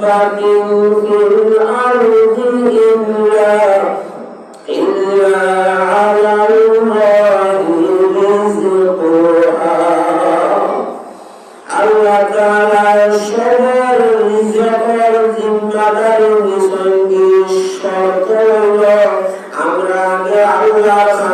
دابة في الأرض إلا إلا على الله رزقها আল্লাহ তাআলা সবার রিজিকের জিম্মাদারি নিসঙ্গী শর্ত হলো আমরা আগে আল্লাহর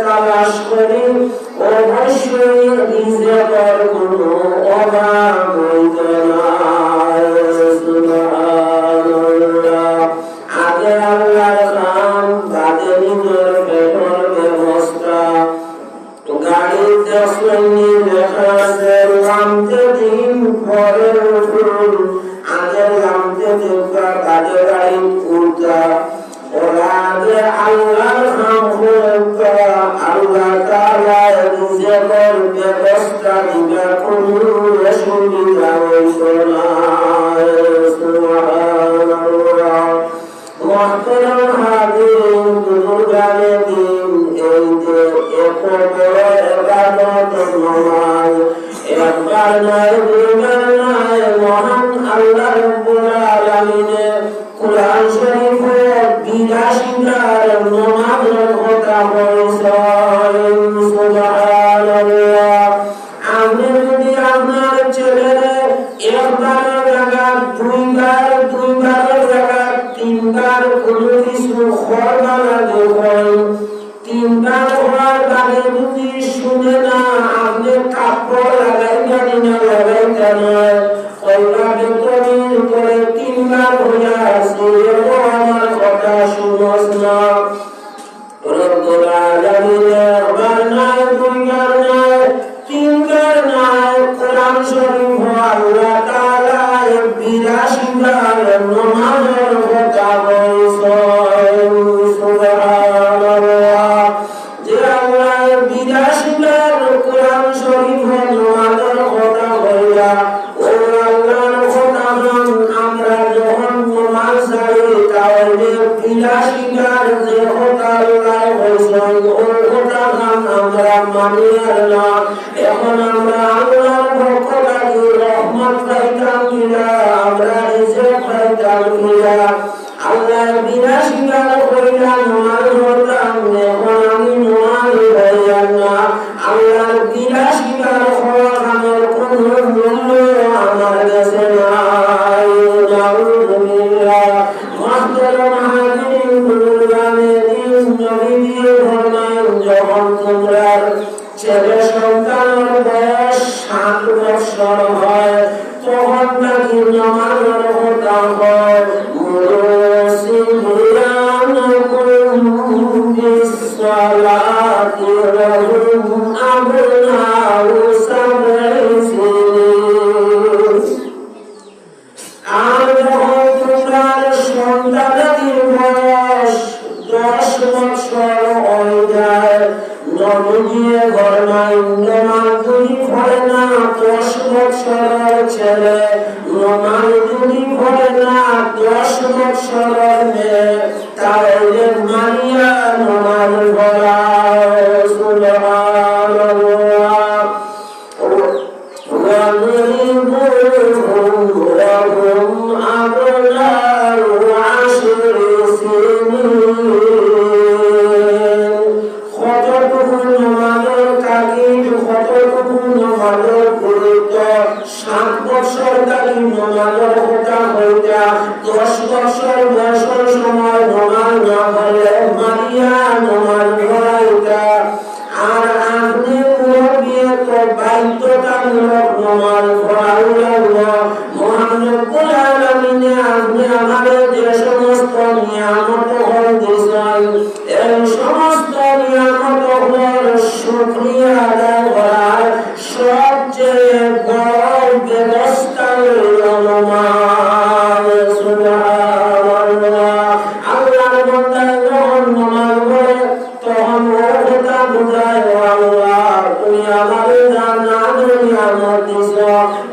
তালাশ করি অবশ্যই রিজেকর কোনো অভাব হইত আগে আল্লাহর নাম বাদে নিজের পেটর ব্যবস্থা। গাড়ির দশমী লেখা আছে নামতে দিন পরের আগে নামতে দিনটা বাদে গাড়ি একবার জায়গা দুইবার দুইবার জায়গা তিনবার কিছু খরবা লাগে হয় তিনবার হওয়ার বাদে যদি শুনে কাপড় লাগাই জানি না লাগাই নয় কিনা আল্লাহ বিরাশি বার কইরা নমাজ পড়তাম এখন আমি নমাজ হইয়াম না। আল্লাহর বিরাশি বার হওয়া আমার কোনো মূল্য আমার কাছে নাই। নাউজুবিল্লাহ মাহতারাম হাজিরিন বুজুর্গানে দিন নবী দিয়ে ফরমায়েন যখন তোমরা। ছেলে সন্তানের বয়স সাত বছর হয়। তখন নাকি নামাজের কথা হয়। ছেলে নমাজ যদি পড়ে না দশ বছরের মেয়ে তাহলে দশ বছর বয়সের সময় নমাজ না হলে মারিয়া নমাজ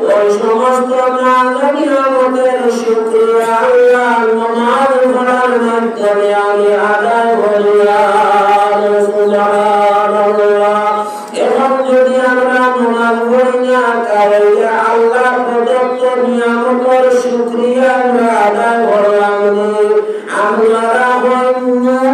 ওই সমস্ত নামতের শুক্রিয়া আল্লাহ নামাজ পড়ার মাধ্যমে আমি আদায় করিয়া আল্লাহ আমরা আদায় করলাম আপনারা হন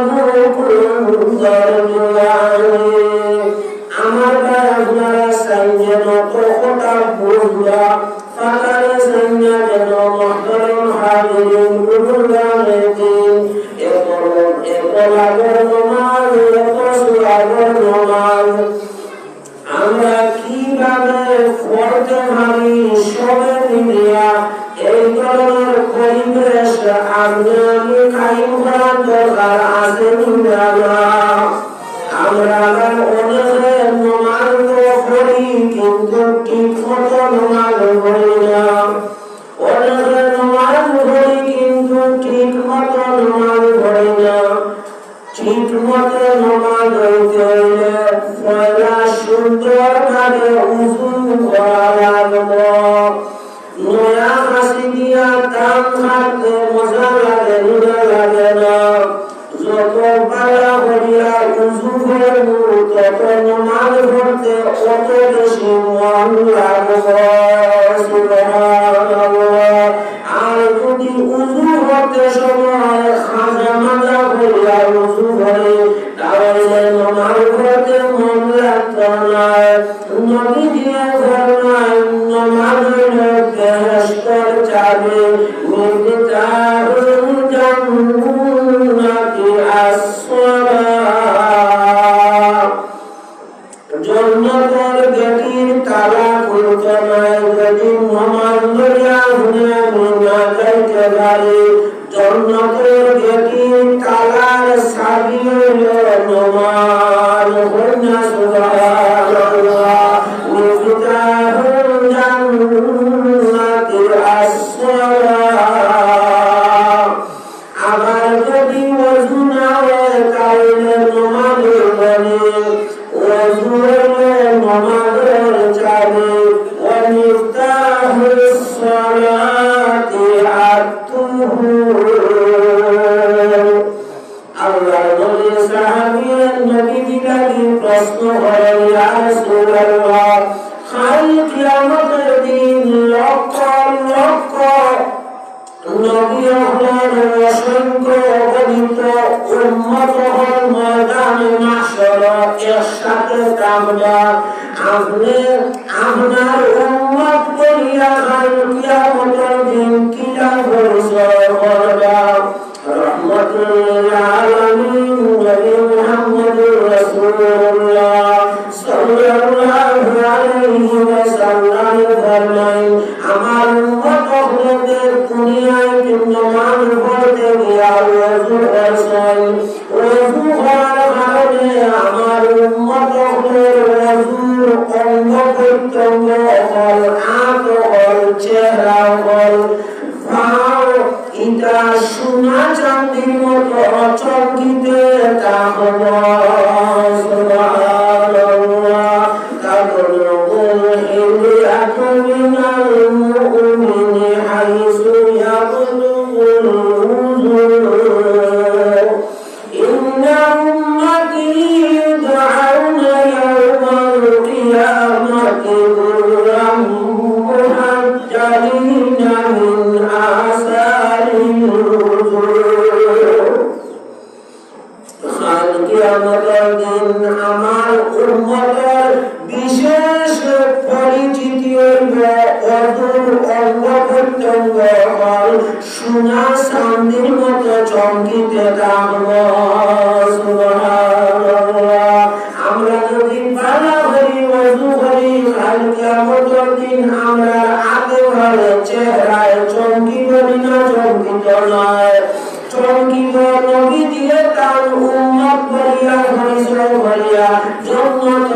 কীভাবে ফর্জ ভাবি সবে মিলিয়া এই আমরা আমি কায়েম করার দরকার আছে আমরা ঠিক মতো নমাজ করি না। অনেকে নমাজ করি কিন্তু মতো নমাজ করি না। ঠিক মতো চন্দ্রখানে উজু করা লাগল নয়া হাসি দিয়া কাম থাকতে মজা লাগে রোজা লাগে না যত পালা করিয়া উজু করব তত অত বেশি মন লাগল মুক্তার জন্ম যখন ময়দানে মাসর একসাথে থাকবা আপনি আপনার উন্মত করিয়া খান কিয়ামতের দিন কিয়া পরিচয় করবা রহমতুল্লাহ আলামিন নবী মুহাম্মদুর রাসূলুল্লাহ সাল্লাল্লাহু আমার উম্মত হলেন আমার সোনা চান্দির মতো চমকিতে থাকব আমরা যদি ভালো করি ওয়াজু করি কাল কিয়ামতের দিন আমরা আগে ভালো চেহারায় চমকিব না চমকিত নয় চমকিব নবী দিয়ে তার বলিয়া পরিচয় বলিয়া জন্নত